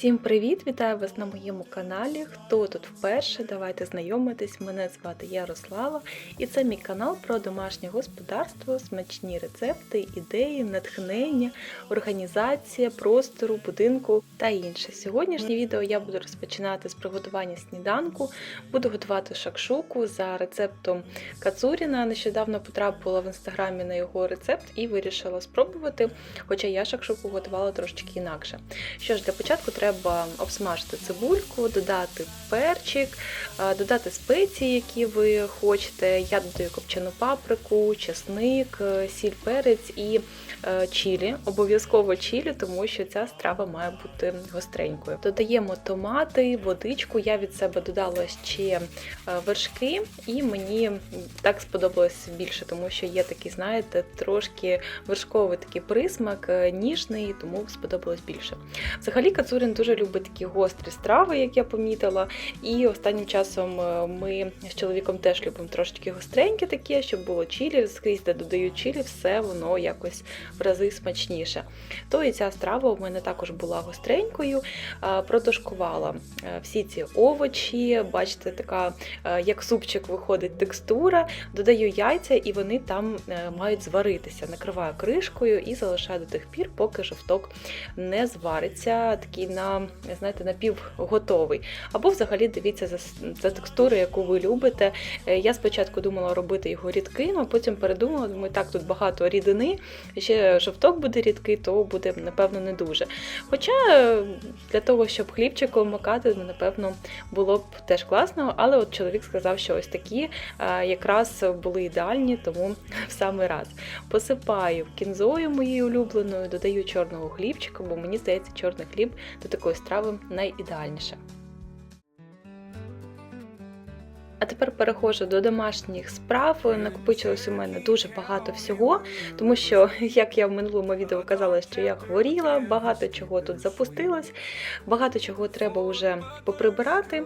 Всім привіт! Вітаю вас на моєму каналі. Хто тут вперше? Давайте знайомитись. Мене звати Ярослава, і це мій канал про домашнє господарство, смачні рецепти, ідеї, натхнення, організація простору, будинку та інше. Сьогоднішнє відео я буду розпочинати з приготування сніданку. Буду готувати шакшуку за рецептом Кацуріна. Нещодавно потрапила в інстаграмі на його рецепт і вирішила спробувати. Хоча я шакшуку готувала трошечки інакше. Що ж, для початку треба обсмажити цибульку, додати перчик, е, додати спеції, які ви хочете. Я додаю копчену паприку, чесник, е, сіль, перець і е, чілі. Обов'язково чілі, тому що ця страва має бути гостренькою. Додаємо томати, водичку. Я від себе додала ще вершки, і мені так сподобалось більше, тому що є такий, знаєте, трошки вершковий такий присмак, ніжний, тому сподобалось більше. Взагалі, Кацурін дуже любить такі гострі страви, як я помітила. І останнім часом е, ми з чоловіком теж любимо трошечки гостреньке таке, щоб було чілі, скрізь, де додають чілі, все воно якось в рази смачніше. То і ця страва у мене також була гостренькою, протушкувала е, всі ці овочі, бачите, така, е, як супчик виходить текстура, додаю яйця, і вони там мають зваритися. Накриваю кришкою і залишаю до тих пір, поки жовток не звариться, такий на знаєте, напівготовий. Або взагалі дивіться за, за текстурою, яку ви любите. Е, я спочатку думала робити його рідким, а потім передумала, думаю, так, тут багато рідини, ще жовток буде рідкий, то буде, напевно, не дуже. Хоча е, для того, щоб хлібчиком макати, ну, напевно, було б теж класно, але от чоловік сказав, що ось такі е, якраз були ідеальні, тому в самий раз. Посипаю кінзою моєю улюбленою, додаю чорного хлібчика, бо мені здається, чорний хліб до такої страви найідеальніше. А тепер переходжу до домашніх справ. Накопичилось у мене дуже багато всього, тому що, як я в минулому відео казала, що я хворіла, багато чого тут запустилось, багато чого треба вже поприбирати.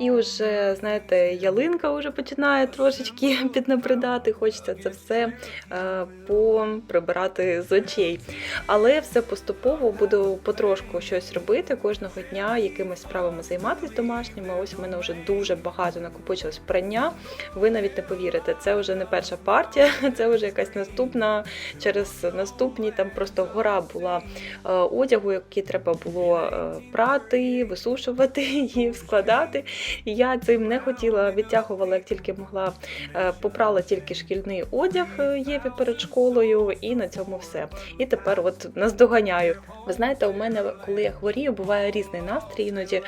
І вже, знаєте, ялинка вже починає трошечки піднабридати, хочеться це все е, поприбирати з очей. Але все поступово буду потрошку щось робити кожного дня, якимись справами займатися домашніми. Ось у мене вже дуже багато накопичилось якогось прання, ви навіть не повірите, це вже не перша партія, це вже якась наступна. Через наступні там просто гора була е, одягу, який треба було е, прати, висушувати і складати. І я цим не хотіла, відтягувала, як тільки могла, е, попрала тільки шкільний одяг Єві перед школою, і на цьому все. І тепер от наздоганяю. Ви знаєте, у мене, коли я хворію, буває різний настрій, іноді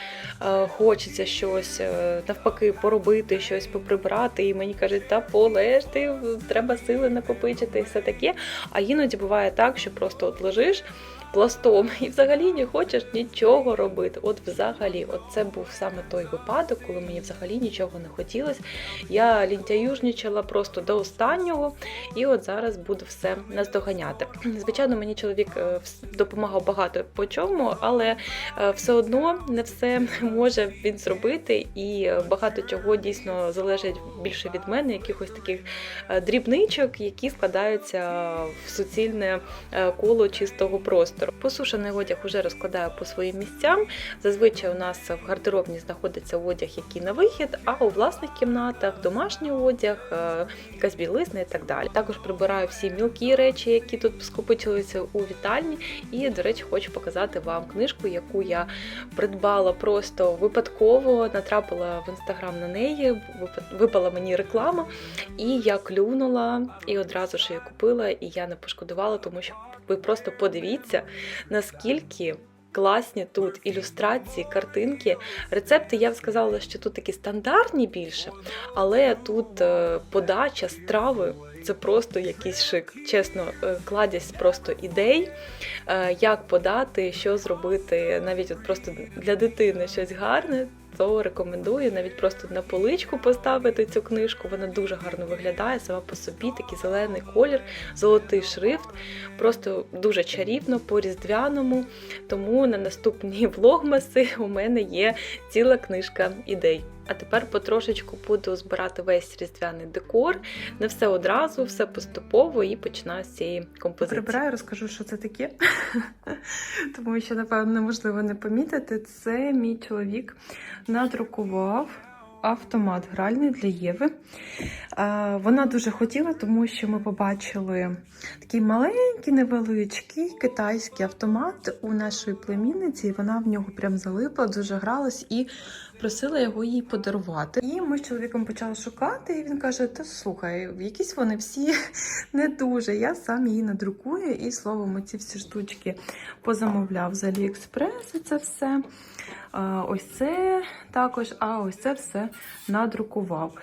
хочеться щось навпаки поробити щось поприбрати, і мені кажуть, та полеж ти, треба сили накопичити і все таке. А іноді буває так, що просто от лежиш пластом і взагалі не хочеш нічого робити. От взагалі, от це був саме той випадок, коли мені взагалі нічого не хотілося. Я лінтяюжнічала просто до останнього, і от зараз буду все наздоганяти. Звичайно, мені чоловік е, допомагав багато по чому, але е, все одно не все може він зробити, і багато чого дійсно залежить більше від мене, якихось таких е, дрібничок, які складаються в суцільне коло чистого простору простору. Посушений одяг вже розкладаю по своїм місцям. Зазвичай у нас в гардеробні знаходиться одяг, який на вихід, а у власних кімнатах домашній одяг, е, якась білизна і так далі. Також прибираю всі мілкі речі, які тут скопичилися у вітальні. І, до речі, хочу показати вам книжку, яку я придбала просто випадково, натрапила в інстаграм на неї, випала мені реклама, і я клюнула і одразу ж її купила, і я не пошкодувала, тому що ви просто подивіться, наскільки. Класні тут ілюстрації, картинки. Рецепти, я б сказала, що тут такі стандартні більше, але тут е, подача страви це просто якийсь шик. Чесно, е, кладязь просто ідей, е, як подати, що зробити, навіть от просто для дитини щось гарне то рекомендую навіть просто на поличку поставити цю книжку. Вона дуже гарно виглядає сама по собі, такий зелений колір, золотий шрифт. Просто дуже чарівно, по різдвяному. Тому на наступні влогмаси у мене є ціла книжка ідей. А тепер потрошечку буду збирати весь різдвяний декор. Не все одразу, все поступово і починаю з цієї композиції. Прибираю, розкажу, що це таке. Тому що, напевно, неможливо не помітити. Це мій чоловік надрукував автомат гральний для Єви. Вона дуже хотіла, тому що ми побачили такий маленький, невеличкий китайський автомат у нашої племінниці, і вона в нього прям залипла, дуже гралась і просила його їй подарувати. І ми з чоловіком почали шукати, і він каже: Та слухай, якісь вони всі не дуже. Я сам її надрукую, і словом, ці всі штучки позамовляв з Аліекспрес. і Це все. Ось це також, а ось це все надрукував.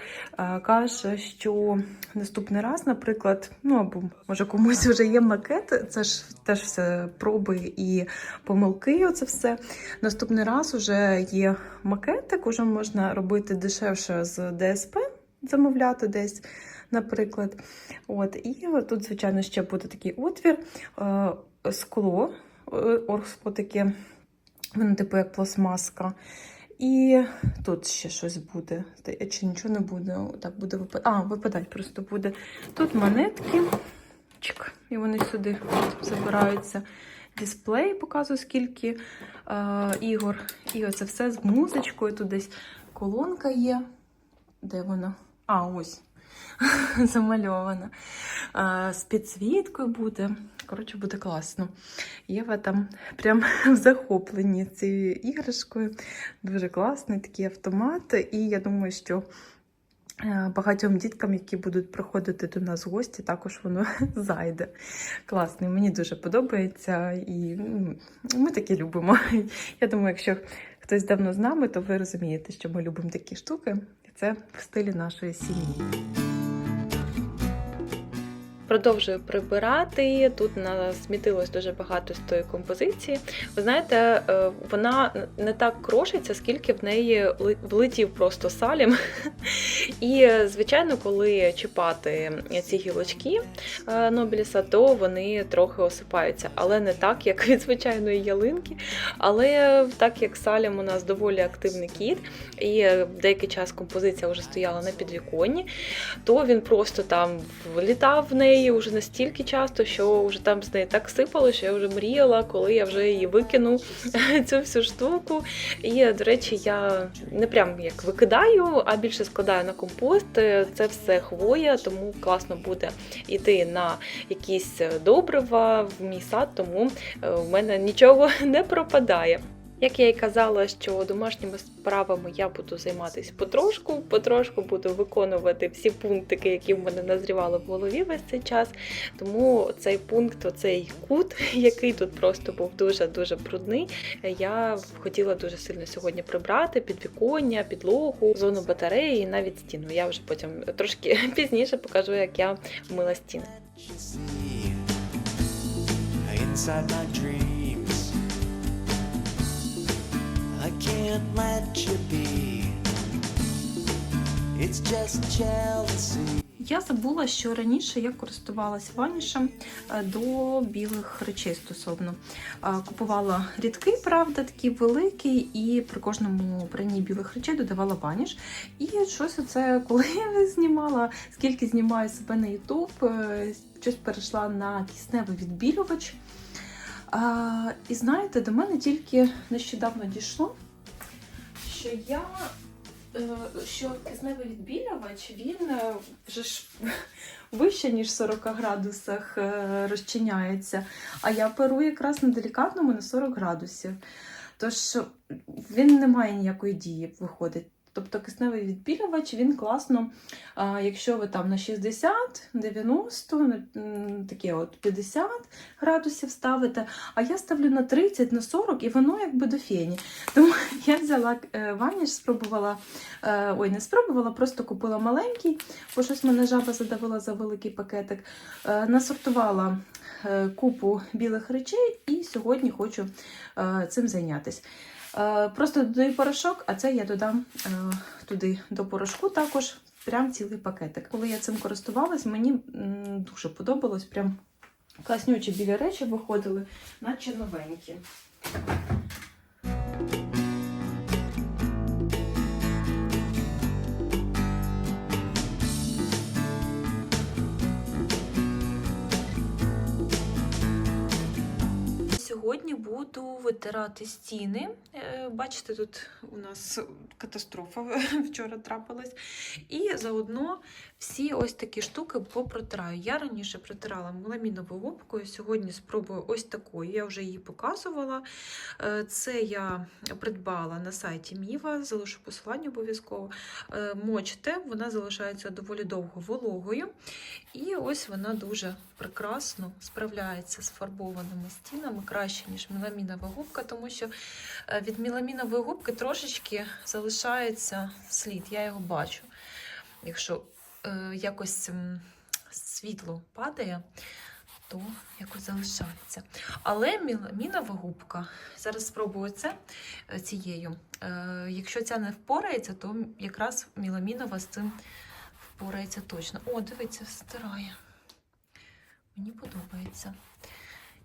Каже, що наступний раз, наприклад, ну або може комусь вже є макет, це ж теж все проби і помилки. Оце все. Наступний раз вже є макетик, уже можна робити дешевше з ДСП, замовляти десь. Наприклад, от і тут, звичайно, ще буде такий отвір, е, скло, е, оргскло таке, воно типу як пластмаска. І тут ще щось буде. Та- Чи нічого не буде? Так буде випадати. А, випадати просто буде. Тут монетки. Чик, і вони сюди забираються. Дисплей показує, скільки е, ігор. І оце все з музичкою. Тут десь колонка є. Де вона? А, ось. Замальована. З підсвіткою буде. Коротше, буде класно. Єва там прям в захопленні цією іграшкою. Дуже класний такий автомат. І я думаю, що е, багатьом діткам, які будуть приходити до нас в гості, також воно зайде. Класний, мені дуже подобається, і ну, ми такі любимо. Я думаю, якщо хтось давно з нами, то ви розумієте, що ми любимо такі штуки, і це в стилі нашої сім'ї. Продовжую прибирати. Тут насмітилось дуже багато з тої композиції. Ви знаєте, е, вона не так крошиться, скільки в неї влетів просто салім. І, звичайно, коли чіпати ці гілочки е, Нобіліса, то вони трохи осипаються. Але не так, як від звичайної ялинки. Але так як салім у нас доволі активний кіт, і деякий час композиція вже стояла на підвіконні, то він просто там влітав в неї вже настільки часто, що вже там з неї так сипало, що я вже мріяла, коли я вже її викину цю всю штуку. І, до речі, я не прям як викидаю, а більше складаю на компост. Це все хвоя, тому класно буде йти на якісь добрива в мій сад, тому е, в мене нічого не пропадає. Як я й казала, що домашніми справами я буду займатися потрошку, потрошку буду виконувати всі пунктики, які в мене назрівали в голові весь цей час. Тому цей пункт, оцей кут, який тут просто був дуже-дуже брудний, я хотіла дуже сильно сьогодні прибрати підвіконня, підлогу, зону батареї і навіть стіну. Я вже потім трошки пізніше покажу, як я мила стіни. inside my dreams. Can't let you be. It's just jealousy. Я забула, що раніше я користувалась ванішем е, до білих речей стосовно. Е, Купувала рідкий, правда, такий великий, і при кожному пранні білих речей додавала ваніш. І щось оце, коли я знімала, скільки знімаю себе на Ютуб, е, щось перейшла на кисневий відбілювач. І знаєте, до мене тільки нещодавно дійшло, що я е, що кисневий відбілювач, він е, вже ж вище, ніж 40 градусах е, розчиняється. А я перу якраз на делікатному на 40 градусів. Тож він не має ніякої дії, виходить. Тобто кисневий відбілювач він класно, якщо ви там на 60, 90, таке от 50 градусів ставите, а я ставлю на 30, на 40 і воно якби до фені. Тому я взяла е, ваніш, спробувала, е, ой, не спробувала, просто купила маленький, бо щось мене жаба задавила за великий пакетик. Е, Насортувала купу білих речей і сьогодні хочу цим зайнятися. Е, Просто додаю порошок, а це я додам е, туди до порошку також прям цілий пакетик. Коли я цим користувалась, мені дуже подобалось. Прям класнючі білі речі виходили, наче новенькі. Буду витирати стіни. Е, Бачите, тут у нас катастрофа вчора трапилась. І заодно всі ось такі штуки попротираю. Я раніше протирала меламіновою губкою, сьогодні спробую ось такою. Я вже її показувала. Е, Це я придбала на сайті Міва, залишу посилання обов'язково. Е, Мочте, вона залишається доволі довго вологою. І ось вона дуже прекрасно справляється з фарбованими стінами краще, ніж меламінова губка, тому що е, від меламінової губки трошечки залишається слід. Я його бачу. Якщо якось світло падає, то якось залишається. Але меламінова губка, зараз спробую це е, цією. Е, якщо ця не впорається, то якраз меламінова з цим впорається точно. О, дивіться, стирає. Мені подобається.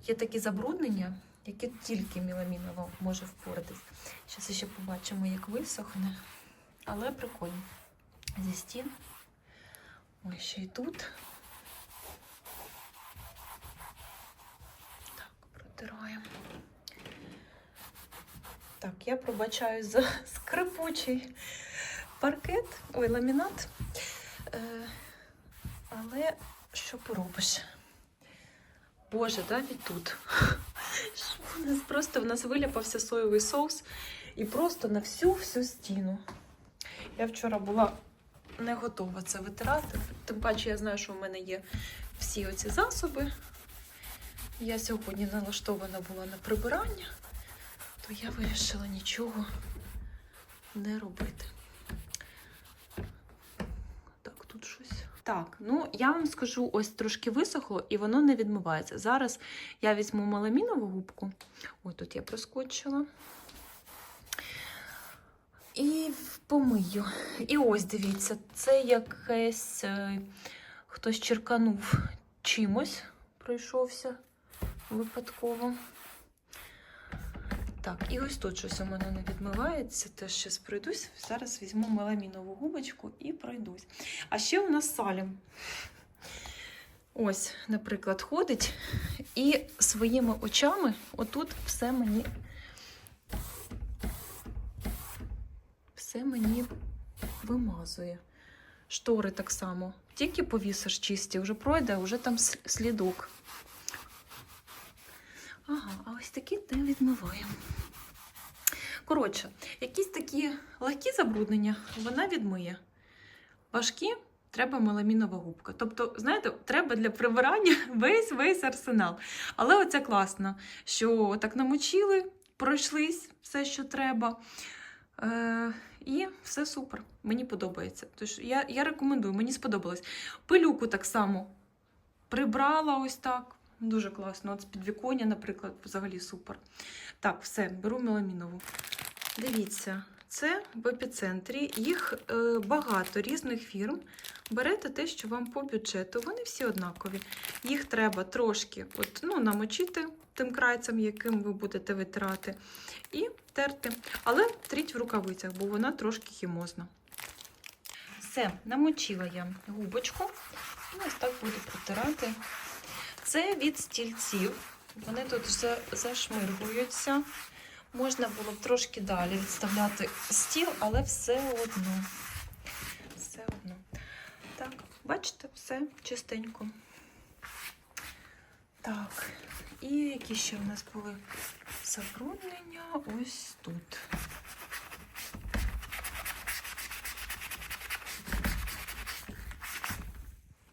Є такі забруднення, які тільки меламінова може впоратись. Зараз ще побачимо, як висохне. Але прикольно. Зі стін. Ой, ще й тут. Так, протираємо. Так, я пробачаю за скрипучий паркет, ой, ламінат. Е, але що поробиш? Боже, навіть тут. У нас просто в нас виляпався соєвий соус і просто на всю всю стіну. Я вчора була не готова це витирати. Тим паче я знаю, що в мене є всі оці засоби. Я сьогодні налаштована була на прибирання, то я вирішила нічого не робити. Так, тут щось. Так, ну я вам скажу, ось трошки висохло і воно не відмивається. Зараз я візьму маламінову губку. Ой, тут я проскочила. І помию. І ось дивіться, це якесь е, хтось черканув чимось, пройшовся випадково. Так, і ось тут щось у мене не відмивається. Теж ще пройдусь. Зараз візьму меламінову губочку і пройдусь. А ще у нас салім. Ось, наприклад, ходить і своїми очами отут все мені. Все мені вимазує. Штори так само. Тільки повісиш чисті, вже пройде, вже там слідок. Ага, а ось такі не відмиваємо. Коротше, якісь такі легкі забруднення вона відмиє. Важкі треба меламінова губка. Тобто, знаєте, треба для прибирання весь весь арсенал. Але оце класно, що так намочили, пройшлись все, що треба. Е, і все супер. Мені подобається. Тож я, я рекомендую, мені сподобалось. Пилюку так само прибрала ось так. Дуже класно. От з підвіконня, наприклад, взагалі супер. Так, все, беру меламінову. Дивіться, це в епіцентрі. Їх е, багато різних фірм. Берете те, що вам по бюджету. Вони всі однакові. Їх треба трошки от, ну, намочити тим крайцем, яким ви будете витирати, і терти. Але тріть в рукавицях, бо вона трошки хімозна. Все, намочила я губочку. І ось так буду протирати. Це від стільців. Вони тут за- зашмиргуються. Можна було б трошки далі відставляти стіл, але все одно. Все одно. Так, бачите, все чистенько. Так, і які ще в нас були забруднення ось тут.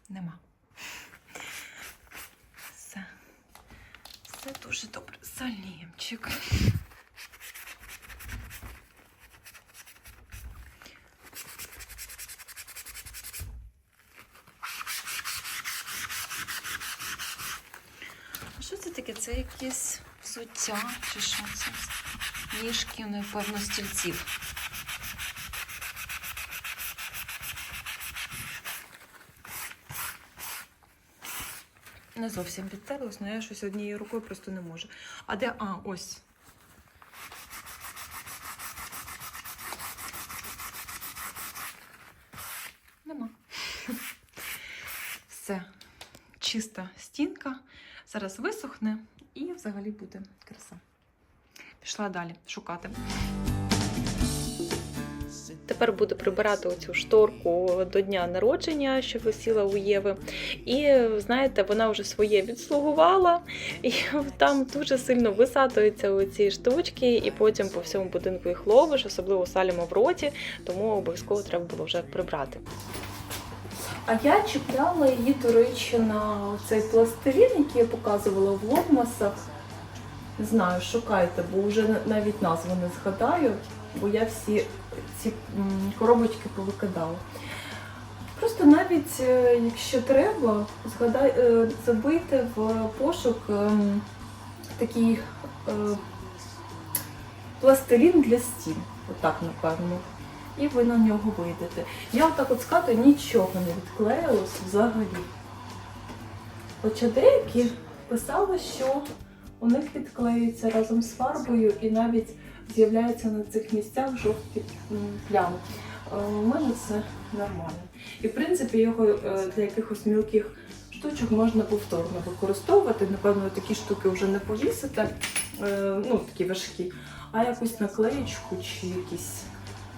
Нема. Все. Все дуже добре. Салімчик. А Що це таке? Це якесь взуття чи що це? Ніжки, напевно, стільців. Не зовсім підтерлось, але я щось однією рукою просто не можу. А де? А, ось. Нема. Все. Чиста стінка. Зараз висохне І взагалі буде краса. Пішла далі шукати. Тепер буду прибирати оцю шторку до дня народження, що висіла у Єви. І знаєте, вона вже своє відслугувала, і там дуже сильно висатуються оці штучки, і потім по всьому будинку їх ловиш, особливо салімо в роті, тому обов'язково треба було вже прибрати. А я чіпляла її, до речі, на цей пластилін, який я показувала в логмасах. Не знаю, шукайте, бо вже навіть назву не згадаю, бо я всі ці коробочки повикидала. Просто навіть е, якщо треба, згадай, е, забийте в пошук ем, такий е, пластилін для стін. Отак, напевно. І ви на нього вийдете. Я отак от скату нічого не відклеїлось взагалі. Хоча деякі писали, що у них відклеюється разом з фарбою і навіть з'являються на цих місцях жовті плями. Е, У мене це нормально. І в принципі його е, для якихось мілких штучок можна повторно використовувати. Напевно, такі штуки вже не повісите, е, ну такі важкі, а якусь наклеєчку чи якийсь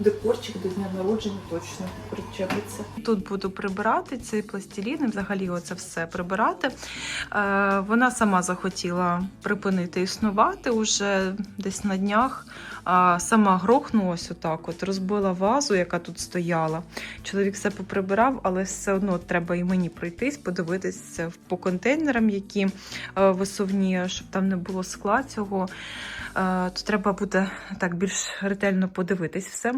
декорчик до дня народження точно причепиться. Тут буду прибирати цей пластилін взагалі оце все прибирати. Е, вона сама захотіла припинити існувати уже десь на днях. А сама грохнулась отак, от розбила вазу, яка тут стояла. Чоловік все поприбирав, але все одно треба і мені пройтись, подивитися по контейнерам, які е, висувні, щоб там не було скла цього. Е, то треба буде так більш ретельно подивитись все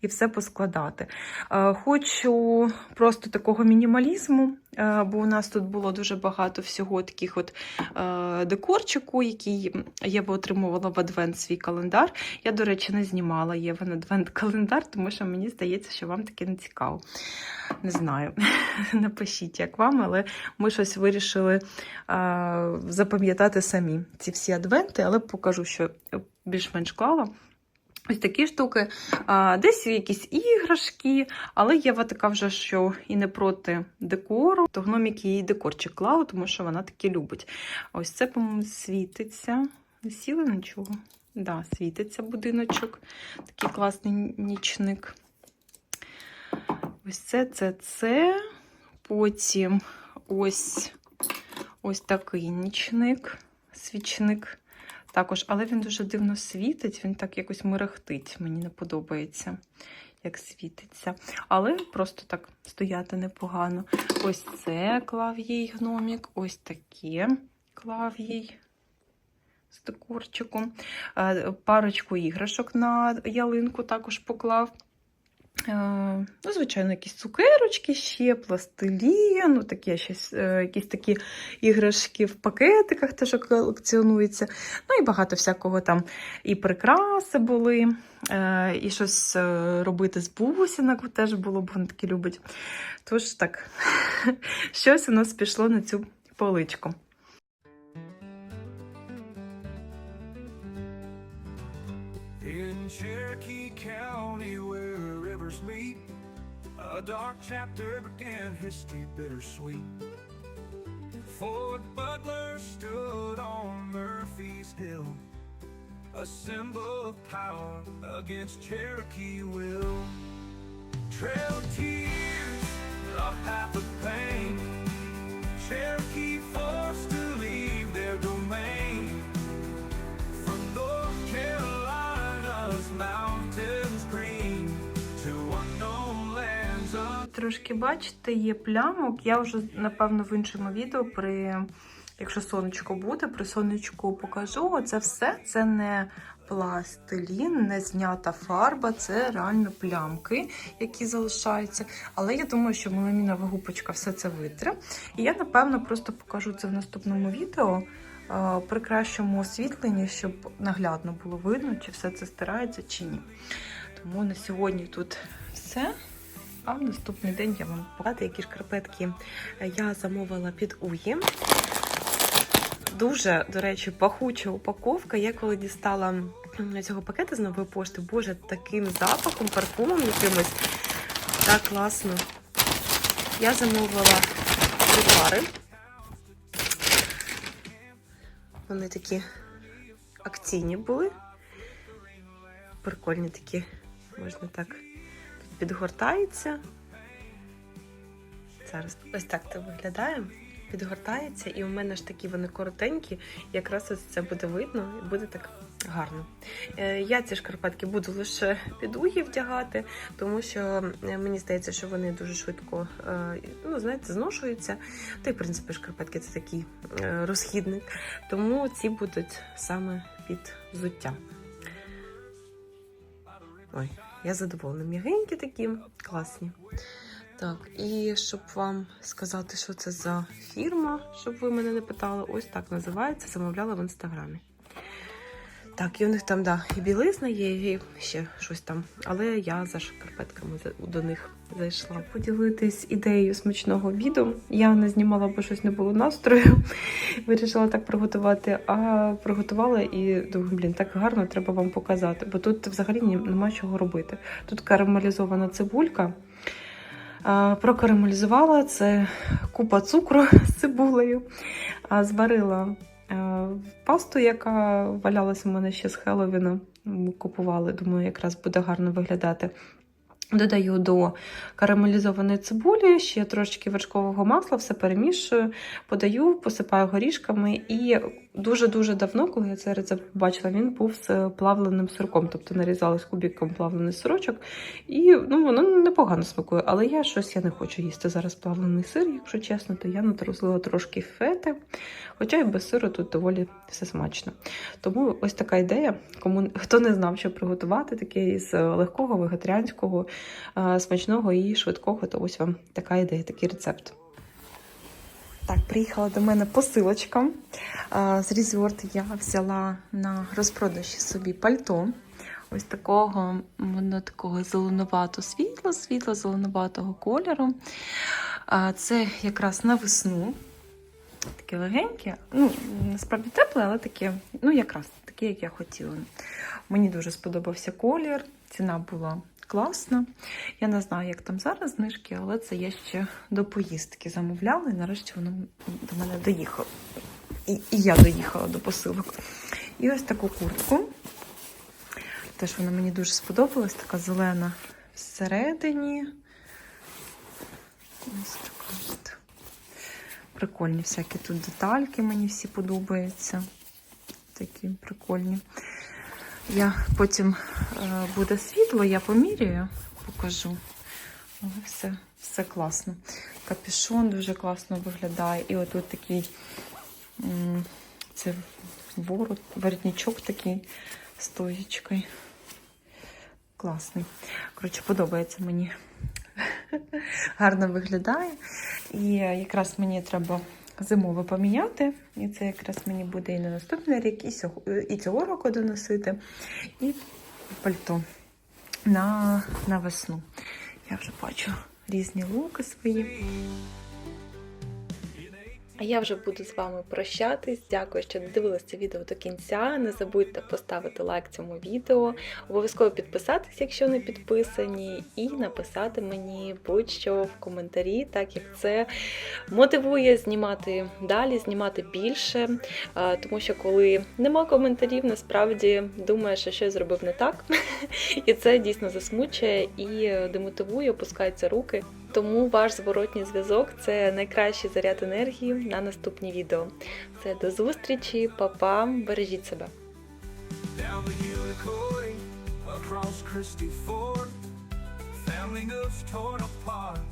і все поскладати. Е, Хочу просто такого мінімалізму, е, бо у нас тут було дуже багато всього таких от декорчику, який Єва отримувала в адвент свій календар. Я, до речі, не знімала Євен адвент календар, тому що мені здається, що вам таке не цікаво. Не знаю. Напишіть, як вам, але ми щось вирішили запам'ятати самі ці всі адвенти, але покажу, що більш-менш клала. Ось такі штуки, десь якісь іграшки, але Єва така вже, що і не проти декору, то гномік її декорчик клала, тому що вона таки любить. Ось це, по-моєму, світиться. Не сіли нічого? Да, світиться будиночок. Такий класний нічник. Ось це, це, це. Потім ось, ось такий нічник, свічник. Також, але він дуже дивно світить, він так якось мерехтить. Мені не подобається, як світиться. Але просто так стояти непогано. Ось це клав їй гномік, ось таке клав їй з декорчиком. Е, Парочку іграшок на ялинку також поклав. Е, Ну, звичайно, якісь цукерочки ще, пластилін, ну, такі, щось, е, якісь такі іграшки в пакетиках теж колекціонуються. Ну і багато всякого там і прикраси були, е, і щось робити з бусинок теж було, бо вони такі любить. Тож так, щось у нас пішло на цю поличку. Dark chapter began history bittersweet. Fort Butler stood on Murphy's Hill, a symbol of power against Cherokee will. Trail Трошки бачите, є плямок. Я вже, напевно, в іншому відео, при, якщо сонечко буде, при сонечку покажу. Це все це не пластилін, не знята фарба, це реально плямки, які залишаються. Але я думаю, що меламінова губочка все це витре. І я, напевно, просто покажу це в наступному відео. е, При кращому освітленні, щоб наглядно було видно, чи все це стирається, чи ні. Тому на сьогодні тут все. А в наступний день я вам покажу, які шкарпетки я замовила під Уї. Дуже, до речі, пахуча упаковка. Я коли дістала цього пакета з нової пошти, боже, таким запахом, парфумом якимось. Так класно. Я замовила три пари. вони такі акційні були. Прикольні такі, можна так. Підгортається. Зараз ось так це виглядає. Підгортається, і у мене ж такі вони коротенькі, якраз ось це буде видно і буде так гарно. Е, Я ці шкарпетки буду лише під угі вдягати, тому що е, мені здається, що вони дуже швидко е, ну, знаєте, зношуються. Та й, в принципі, шкарпетки це такий розхідник. Тому ці будуть саме під взуття. Ой, я задоволена. М'ягенькі такі, класні. Так, і щоб вам сказати, що це за фірма, щоб ви мене не питали, ось так називається, замовляла в інстаграмі. Так, і у них там, да, і білизна є, і ще щось там. Але я за шкарпетками до них зайшла. Поділитись ідеєю смачного обіду. Я не знімала, бо щось не було настрою. Вирішила так приготувати, а приготувала і думаю, блін, так гарно треба вам показати. Бо тут взагалі нема чого робити. Тут карамелізована цибулька. Прокарамелізувала це купа цукру з цибулею. А, Зварила пасту, яка валялася у мене ще з Хелловіна. Купували, думаю, якраз буде гарно виглядати. Додаю до карамелізованої цибулі, ще трошечки вершкового масла, все перемішую, подаю, посипаю горішками. І дуже-дуже давно, коли я цей рецепт побачила, він був з плавленим сирком, тобто нарізала з кубіком плавлений сирочок. І ну, воно непогано смакує, але я щось я не хочу їсти зараз плавлений сир, якщо чесно, то я натрусила трошки фети. Хоча і без сиру тут доволі все смачно. Тому ось така ідея. Кому хто не знав, що приготувати, таке із легкого, вегетаріанського, е, смачного і швидкого, то ось вам така ідея, такий рецепт. Так, приїхала до мене посилочка. З Resort я взяла на розпродажі собі пальто. Ось такого, воно такого зеленувато світло, світло зеленуватого кольору. Це якраз на весну. Таке легеньке. Ну, насправді тепле, але таке, ну, якраз таке, як я хотіла. Мені дуже сподобався колір, ціна була класна. Я не знаю, як там зараз знижки, але це я ще до поїздки замовляла, і нарешті воно до мене доїхало. І, і я доїхала до посилок. І ось таку куртку. Теж вона мені дуже сподобалась, така зелена всередині. Ось така от. Прикольні всякі тут детальки, мені всі подобаються. Такі прикольні. Я потім е, буде світло, я поміряю, покажу. Але все, все класно. Капюшон дуже класно виглядає. І отут такий це ворот, воротничок такий з тоєчкою. Класний. Коротше, подобається мені. Гарно виглядає. І якраз мені треба зимове поміняти. І це якраз мені буде і на наступний рік, і, цього року доносити. І пальто на, на весну. Я вже бачу різні луки свої. А я вже буду з вами прощатись. Дякую, що додивилися це відео до кінця. Не забудьте поставити лайк цьому відео, обов'язково підписатись, якщо не підписані, і написати мені будь-що в коментарі, так як це мотивує знімати далі, знімати більше. Тому що коли нема коментарів, насправді думаєш, що щось зробив не так. І це дійсно засмучує і демотивує, опускаються руки. Тому ваш зворотній зв'язок це найкращий заряд енергії на наступні відео. Все, до зустрічі, па-па, бережіть себе. Across Christie Ford, family goes torn apart.